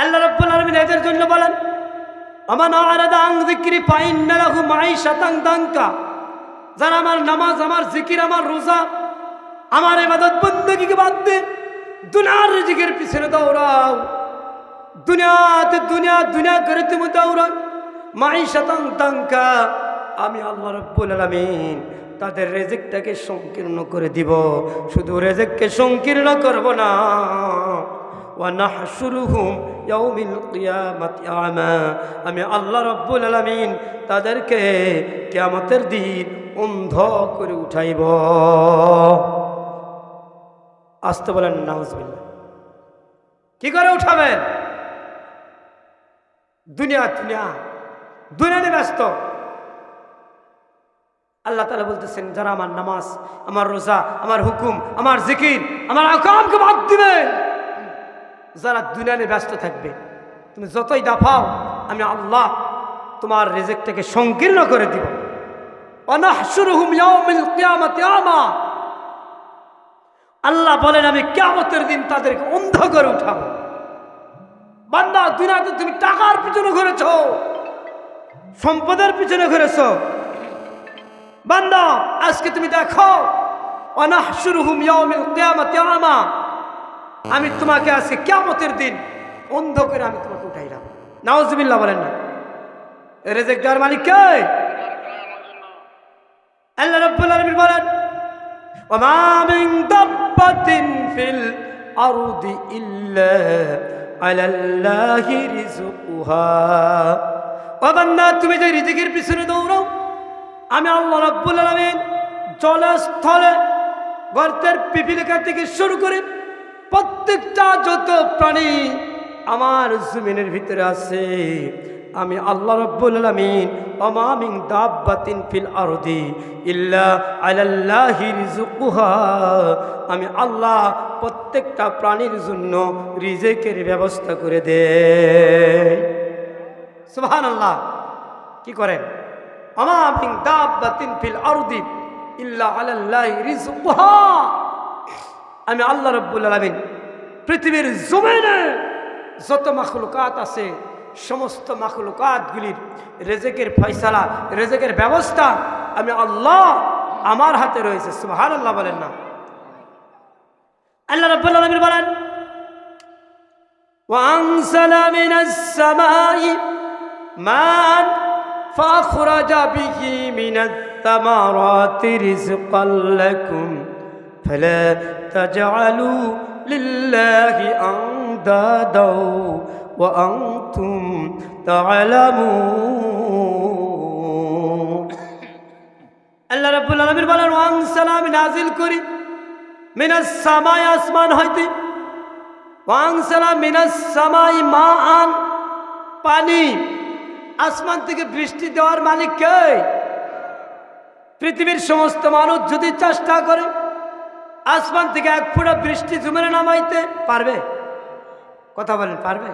আল্লাহ রব্বুল আলমিন এদের জন্য বলেন আমার আলাদা আং জিক্রি পাইন না রাখু মাই শতাং দাঙ্কা। যারা আমার নামাজ, আমার জিকির আমার রোজা, আমার এবাদত বন্দীকে বাদ দে দুনিয়ার জিকির পিছনে দৌড়াও। দুনিয়াতে দুনিয়া দুনিয়া করে তুমি দৌড়াও। মাই শতাং দাঙ্কা। আমি আল্লাহ রব্বুল আলমিন তাদের রেজেকটাকে সংকীর্ণ করে দিব। শুধু রেজেককে সংকীর্ণ করব না। আমা। আল্লাহ রাব্বুল আলামিন তাদেরকে কিয়ামতের দিন অন্ধ করে উঠাইব। আসতে বলেন, নাউজুবিল্লাহ। কি করে উঠাবেন? দুনিয়া দুনিয়া। দুনিয়া নিয়ে ব্যস্ত। আল্লাহ তালা বলতেছেন, যারা আমার নামাজ, আমার রোজা, আমার হুকুম, আমার জিকির, আমার আকামকে বাদ দিবে যারা দুনিয়া নিয়ে ব্যস্ত থাকবে, তুমি যতই দাফাও, আমি আল্লাহ তোমার রেজেকটাকে সংকীর্ণ করে দিব। আল্লাহ বলেন, আমি কিয়ামতের দিন তাদেরকে অন্ধ করে উঠাবো। বান্দা, দুনিয়াতে তুমি টাকার পিছনে ঘুরেছ, সম্পদের পিছনে ঘুরেছ। বান্দা, আজকে তুমি দেখো অনাহসুরহুম ইয়াউমিল কিয়ামাতি আমা। আমি তোমাকে আজকে কিয়ামতের দিন অন্ধ করে আমি তোমাকে উঠাইলাম। নাউজুবিল্লাহ বলেন না। রেজেক দেওয়ার মালিক কে? আল্লাহ রাব্বুল আলামিন বলেন ওমা মিন দাব্বাতিন ফিল আরদি ইল্লা আলাল্লাহি রিজকুহা ও বান্দা, তুমি যে রিজিকের পিছনে দৌড়াও, আমি আল্লাহ রাব্বুল আলামিন জলে স্থলে গর্তের পিপিলিকা থেকে শুরু করে প্রত্যেকটা যত প্রাণী আমার জমিনের ভিতরে আছে, আমি আল্লাহ রব্বুল আলামিন অমামিন দাব্বাতিন ফিল আরদি ইল্লা আলাল্লাহি আমি আল্লাহ প্রত্যেকটা প্রাণীর জন্য রিজেকের ব্যবস্থা করে দেয় সুবহানাল্লাহ। কি করেন? অমামিন দাব্বাতিন ফিল আরদি ইল্লা আলাল্লাহি রিজকুহা আমি আল্লাহ রব্বুল আলমিন পৃথিবীর জমিনে যত মাখলুকাত আছে সমস্ত মাখলুকাতগুলির রেজেকের ফয়সালা রেজেকের ব্যবস্থা আমি আল্লাহ আমার হাতে রয়েছে সুহান আল্লাহ বলেন না আল্লাহ রব্বুল আলমিন বলেন وأنزل من السماء ماء فأخرج به من الثمرات رزقا لكم فلا تجعلوا لله أندادا وأنتم تعلمون আল্লাহ রাব্বুল আলামিন বলেন ওয়াং সালাম নাজিল করি মিনাস সামাই আসমান হইতে ওয়াং সালাম মিনাস সামাই মা আন পানি আসমান থেকে বৃষ্টি দেওয়ার মালিক কে পৃথিবীর সমস্ত মানুষ যদি চেষ্টা করে আসমান থেকে এক ফোঁটা বৃষ্টি জুমেরে নামাইতে পারবে? কথা বলেন, পারবে?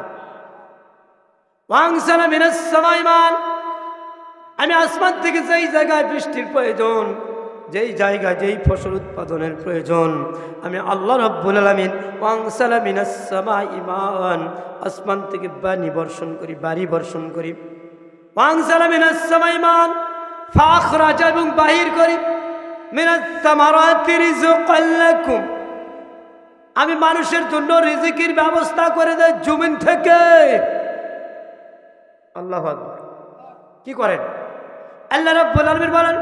আমি আসমান থেকে যেই জায়গায় বৃষ্টির প্রয়োজন, যেই জায়গায় যেই ফসল উৎপাদনের প্রয়োজন, আমি আল্লাহ রব্বুল আলমিন ওয়াংসালা মিনাস সামাইমান আসমান থেকে বাণী বর্ষণ করি, বাড়ি বর্ষণ করি। ওয়াংসালা মিনাস সামাইমান ফাখ রাজা এবং বাহির করি। আমি মানুষের জন্য রিজিকির ব্যবস্থা করে দেয় জমিন থেকে। আল্লাহ কি করেন? আল্লাহ রব্বুল আলমিন বলেন,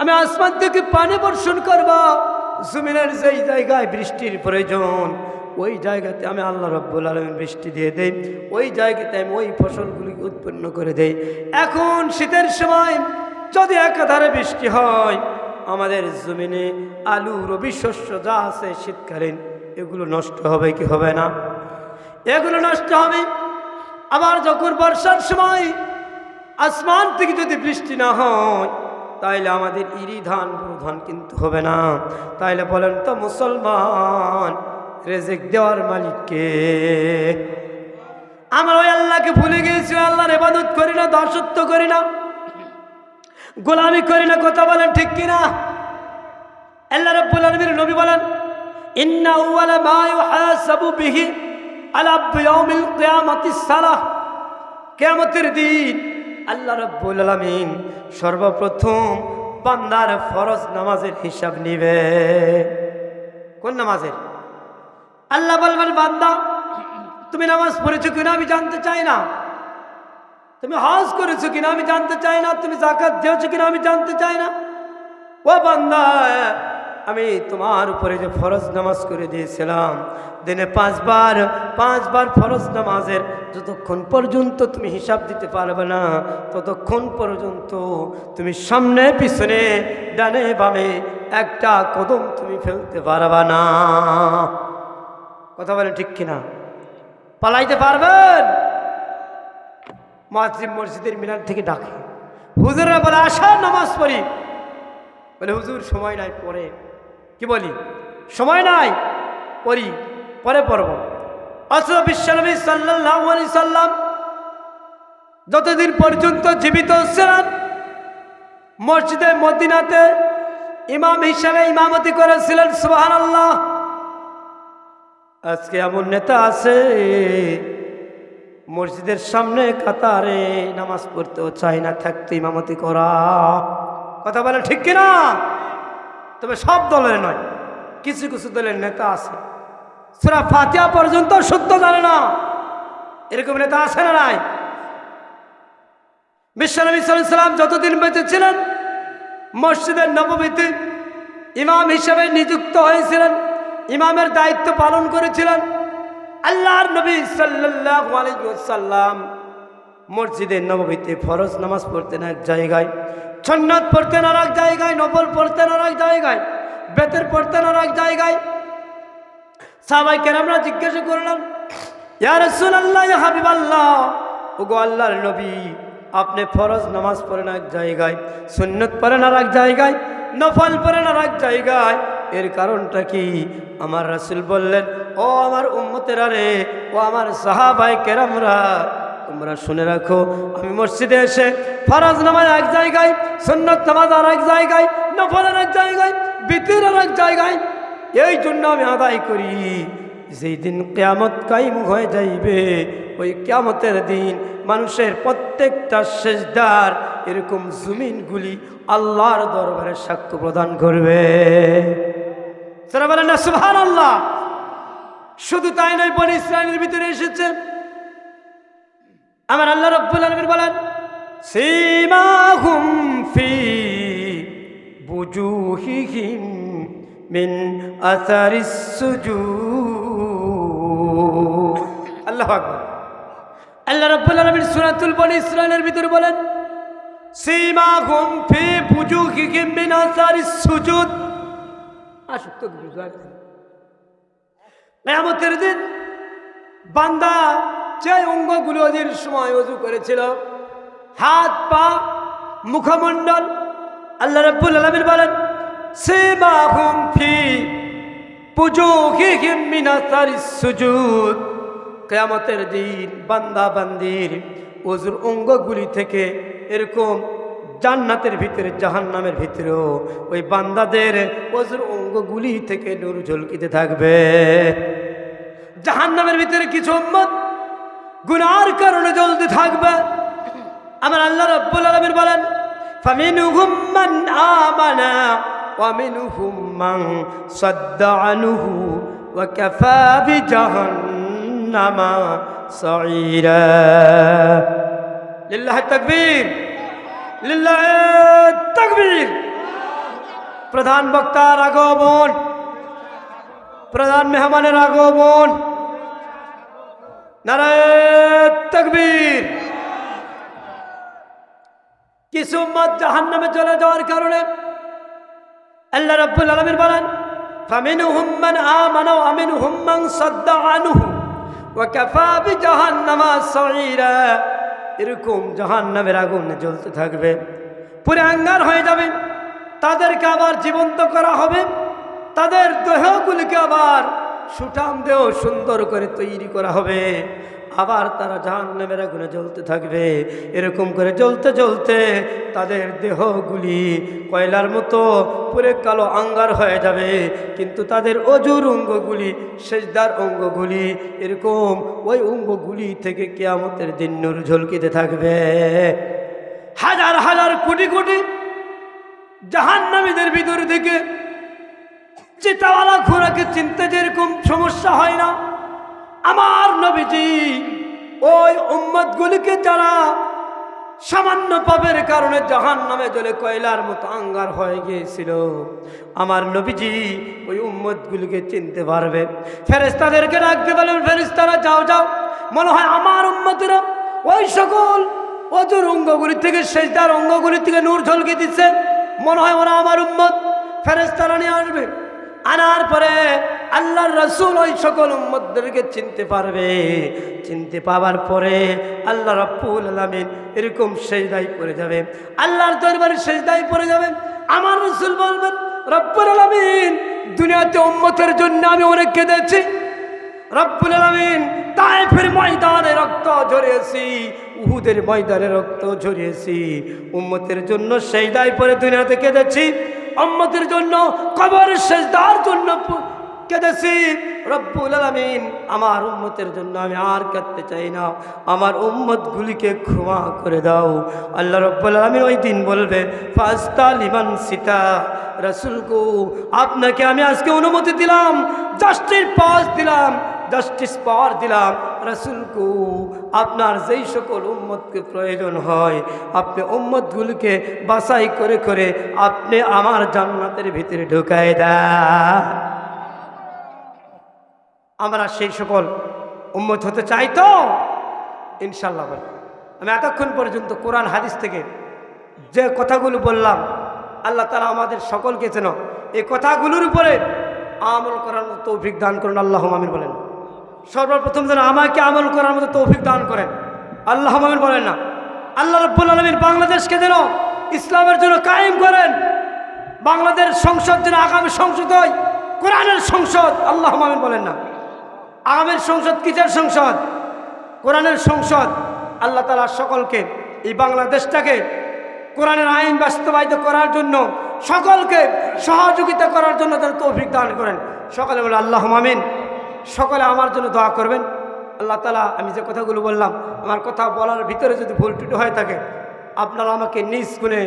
আমি আসমান থেকে পানি বর্ষণ করব। জমিনের যেই জায়গায় বৃষ্টির প্রয়োজন, ওই জায়গাতে আমি আল্লাহ রব্বুল আলমিন বৃষ্টি দিয়ে দেই। ওই জায়গাতে আমি ওই ফসলগুলি উৎপন্ন করে দেই। এখন শীতের সময় যদি একাধারে বৃষ্টি হয় আমাদের জমিনে আলু, রবি, শস্য যা আছে শীতকালীন, এগুলো নষ্ট হবে কি হবে না? এগুলো নষ্ট হবে। আবার যখন বর্ষার সময় আসমান থেকে যদি বৃষ্টি না হয়, তাইলে আমাদের ইরি ধান বুড়ো ধান কিন্তু হবে না। তাইলে বলেন তো মুসলমান, রেজেক দেওয়ার মালিককে আমরা ওই আল্লাহকে ভুলে গিয়েছি, আল্লাহর এবাদত করি না, দাসত্ব করি না। গোলামি করি না, কথা বলেন ঠিক কিনা? আল্লাহ রাব্বুল আলামিন নবী বলেন, ইন্না আউয়ালা মা ইউহাসাবু বিহি আলাবিল কেয়ামতি সালাহ। কেয়ামতের দিন আল্লাহ রব্বুল আলমিন সর্বপ্রথম বান্দার ফরজ নামাজের হিসাব নিবে। কোন নামাজের? আল্লাহ বলবেন, বান্দা, তুমি নামাজ পড়েছো কিনা আমি জানতে চাই না। তুমি হজ করেছ কিনা আমি জানতে চাই না, তুমি জাকাত দিয়েছ কিনা আমি জানতে চাই না। ও বান্দা, আমি তোমার উপরে যে ফরজ নামাজ করে দিয়েছিলাম, দিনে পাঁচবার পাঁচবার ফরজ নামাজের যতক্ষণ পর্যন্ত তুমি হিসাব দিতে পারবে না, ততক্ষণ পর্যন্ত তুমি সামনে, পিছনে, ডানে, বামে একটা কদম তুমি ফেলতে পারবে না। কথা বলেন ঠিক কিনা? পালাইতে পারবেন? মাতৃ মসজিদের মিনার থেকে ডাকে। হুজুরা বলে আসা নামাজ পড়ি। বলে, হুজুর, সময় নাই, পরে। কি বলি? সময় নাই, পড়ি, পরে পড়ব। অথচ বিশ্বনবী সাল্লাহ আলি সাল্লাম যতদিন পর্যন্ত জীবিত ছিলেন, মসজিদে মদিনাতে ইমাম হিসাবে ইমামতি করেছিলেন আল্লাহ আজকে এমন নেতা আছে মসজিদের সামনে কাতারে নামাজ পড়তেও চায় না থাকতে ইমামতি করা। কথা বলে ঠিক কিনা? তবে সব দলের নয়, কিছু কিছু দলের নেতা আছে। সুরা ফাতিয়া পর্যন্ত সত্য জানে না। এরকম নেতা আছে না নাই? বিশ্বনবী সাল্লাম যতদিন বেঁচে ছিলেন, মসজিদের নবমীতে ইমাম হিসেবে নিযুক্ত হয়েছিলেন, ইমামের দায়িত্ব পালন করেছিলেন। আল্লাহর নবী সাল্লাম মসজিদে নবমীতে ফরজ নামাজ পড়তেন এক জায়গায় ছন্নত পড়তেন আর এক জায়গায় নবল পড়তেন আর এক জায়গায়, বেতের পড়তেন আর এক জায়গায়। সাবাই আমরা জিজ্ঞাসা করলাম ইয়ার আল্লাহ হাবিব আল্লাহ ওগো আল্লাহর নবী, আপনি ফরজ নামাজ পড়েন এক জায়গায়, সুন্নত পড়েন আর এক জায়গায়, নফল পড়েন আর এক জায়গায়। এর কারণটা কি? আমার রাসুল বললেন ও আমার উম্মতেরা রে, ও আমার সাহাবাই কেরামরা, তোমরা শুনে রাখো, আমি মসজিদে এসে ফরাজ নামাজ এক জায়গায়, সুন্নত নামাজ আর এক জায়গায়, নফলের এক জায়গায় বিতির আর এক জায়গায়, এই জন্য আমি আদায় করি। যেই দিন কেয়ামত কাইম হয়ে যাইবে, ওই কেয়ামতের দিন মানুষের প্রত্যেকটা শেষদার এরকম জমিনগুলি আল্লাহর দরবারে সাক্ষ্য প্রদান করবে। তারা বলেন না সুভান আল্লাহ শুধু তাই নয়, বনি ইসরায়েলের ভিতরে এসেছে। আমার আল্লাহ রব্বুল আলমীর বলেন, সীমাহুম ফি বুজুহিহিম মিন আসারিস সুজুদ। আল্লাহ আল্লাহ রাব্বুল আলামিন সূরাতুল বনি ইসরাইলের ভিতরে বলেন, সীমাহুম ফি বুজুহিহিম মিন আসারিস সুজুদ। আসক্ত বুঝায় কেয়ামতের দিন বান্দা যে অঙ্গগুলো ওদের সময় অজু করেছিল, হাত, পা, মুখমণ্ডল, আল্লাহ রব্বুল আলমিন বলেন, সীমাহুম ফি পুজুহিহিম মিন আসারিস সুজুদ। কেয়ামতের দিন বান্দা বান্দির অঙ্গগুলি থেকে এরকম জান্নাতের ভিতরে জাহান্নামের ভিতরেও ওই বান্দাদের অজুর অঙ্গগুলি থেকে নূর ঝলকিতে থাকবে জাহান্নামের ভিতরে কিছু উম্মত গুনার কারণে জ্বলতে থাকবে আমার আল্লাহ রব্বুল আলমীর বলেন فمنهم من آمن ومنهم من صد عنه وكفى بجهنم سعيرا لله التكبير لله التكبير প্রধান বক্তার আগমন প্রধান মেহমানের আগমন নারায়ণ তকবীর কিছু মত জাহান নামে চলে যাওয়ার কারণে আল্লাহ রব্বুল আলমীর বলেন ফামিনু হুম্মান আমানা আমিনু হুম্মান সদ্দা আনুহু ও কাফাবি জাহান্নামা সঈরা জাহান নামের আগুন জ্বলতে থাকবে। পুরে আঙ্গার হয়ে যাবে। তাদেরকে আবার জীবন্ত করা হবে। তাদের দেহগুলিকে আবার সুঠাম দেহ সুন্দর করে তৈরি করা হবে। আবার তারা জাহান নামের আগুনে জ্বলতে থাকবে। এরকম করে জ্বলতে জ্বলতে তাদের দেহগুলি কয়লার মতো পুরে কালো আঙ্গার হয়ে যাবে। কিন্তু তাদের অজুর অঙ্গগুলি, সেজদার অঙ্গগুলি, এরকম ওই অঙ্গগুলি থেকে কেয়ামতের দিন নূর ঝলকিতে থাকবে। হাজার হাজার কোটি কোটি জাহান্নামীদের ভিতর থেকে চিতাওয়ালা ঘোড়াকে চিনতে যেরকম সমস্যা হয় না আমার নবীজি ওই উম্মতগুলিকে যারা সামান্য পাপের কারণে জাহান নামে জলে কয়লার মতো আঙ্গার হয়ে গিয়েছিল, আমার নবীজি ওই উম্মতগুলিকে চিনতে পারবে। ফেরেস্তাদেরকে রাখতে বলেন ফেরেস্তারা যাও যাও। মনে হয় আমার উম্মতেরা ওই সকল অজুর অঙ্গগুলি থেকে শেষদার অঙ্গগুলি থেকে নূর ঝলকে দিচ্ছে। মনে হয় ওরা আমার উম্মত। ফেরেস্তারা নিয়ে আসবে। আনার পরে আল্লাহর রসুল ওই সকল উম্মতদেরকে চিনতে পারবে। চিনতে পাওয়ার পরে আল্লাহ রব্বুল আলমিন এরকম সেজদাই পড়ে যাবে। আল্লাহর দরবারে সেজদাই পড়ে যাবে। আমার রসুল বলবেন, রব্বুল আলমিন, দুনিয়াতে উম্মতের জন্য আমি অনেক কেঁদেছি। রব্বুল আলমিন তাইফের ময়দানে রক্ত ঝরিয়েছি, উহুদের ময়দানে রক্ত ঝরিয়েছি। উম্মতের জন্য সেই দায় পরে দুনিয়াতে কেঁদেছি। উম্মতের জন্য কবরের সেজদার জন্য কেঁদেছি। রব্বুল আলমিন আমার উম্মতের জন্য আমি আর কাঁদতে চাই না। আমার উম্মতগুলিকে ক্ষমা করে দাও। আল্লাহ রব্বুল আলমিন ওই দিন বলবে ফাস্তা লিমান সীতা। রসুল গো, আপনাকে আমি আজকে অনুমতি দিলাম জাস্টিস পাস দিলাম জাস্টিস পাওয়ার দিলাম। রসুলকু আপনার যেই সকল উম্মতকে প্রয়োজন হয়, আপনি উম্মতগুলিকে বাছাই করে করে আপনি আমার জান্নাতের ভিতরে ঢুকায় দেন। আমরা সেই সকল উম্মত হতে চাই তো? ইনশাল্লাহ আমি এতক্ষণ পর্যন্ত কোরআন, হাদিস থেকে যে কথাগুলো বললাম, আল্লাহ তালা আমাদের সকলকে যেন এই কথাগুলোর উপরে আমল করার মতো তৌফিক দান করুন। আল্লাহ মামিন বলেন। সর্বপ্রথম যেন আমাকে আমল করার মতো তৌফিক দান করেন। আল্লাহ মামিন বলেন না। আল্লাহ রব্বুল আলমিন বাংলাদেশকে যেন ইসলামের জন্য কায়েম করেন। বাংলাদেশ সংসদ যেন আগামী সংসদ হয়, কোরআনের সংসদ আল্লাহ মামিন বলেন না। আগামীর সংসদ কিসের সংসদ? কোরআনের সংসদ। আল্লাহ তালা সকলকে এই বাংলাদেশটাকে কোরআনের আইন বাস্তবায়িত করার জন্য সকলকে সহযোগিতা করার জন্য তারা তৌফিক দান করেন। সকলে বলে আল্লাহ মামিন সকলে আমার জন্য দোয়া করবেন। আল্লাহ তালা আমি যে কথাগুলো বললাম, আমার কথা বলার ভিতরে যদি ভুল টুটি হয়ে থাকে, আপনারা আমাকে নিজ গুণে